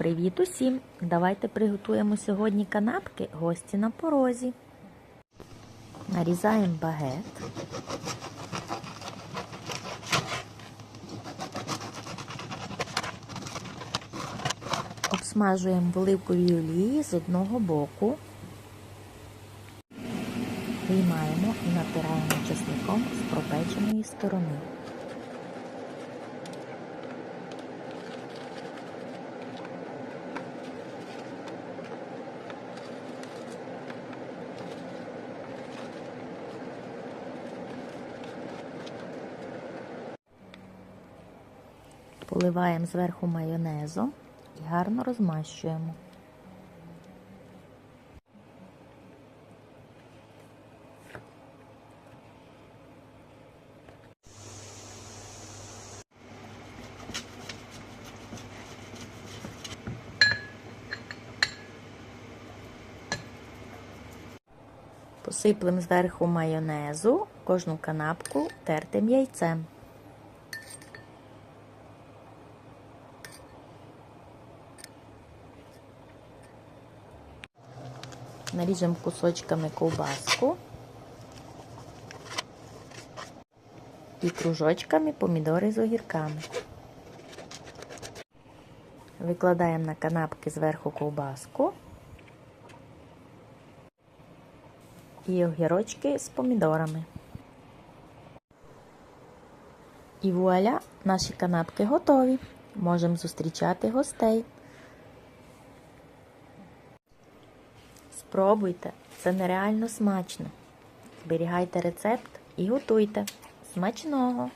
Привіт усім! Давайте приготуємо сьогодні канапки гості на порозі. Нарізаємо багет. Обсмажуємо в оливковій олії з одного боку. Виймаємо і натираємо чесником з пропеченої сторони. Поливаємо зверху майонезом і гарно розмащуємо. Посиплемо зверху майонезу, кожну канапку тертим яйцем. Наріжемо кусочками ковбаску і кружочками помідори з огірками. Викладаємо на канапки зверху ковбаску і огірочки з помідорами. І вуаля, наші канапки готові. Можемо зустрічати гостей. Спробуйте, це нереально смачно. Зберігайте рецепт і готуйте. Смачного!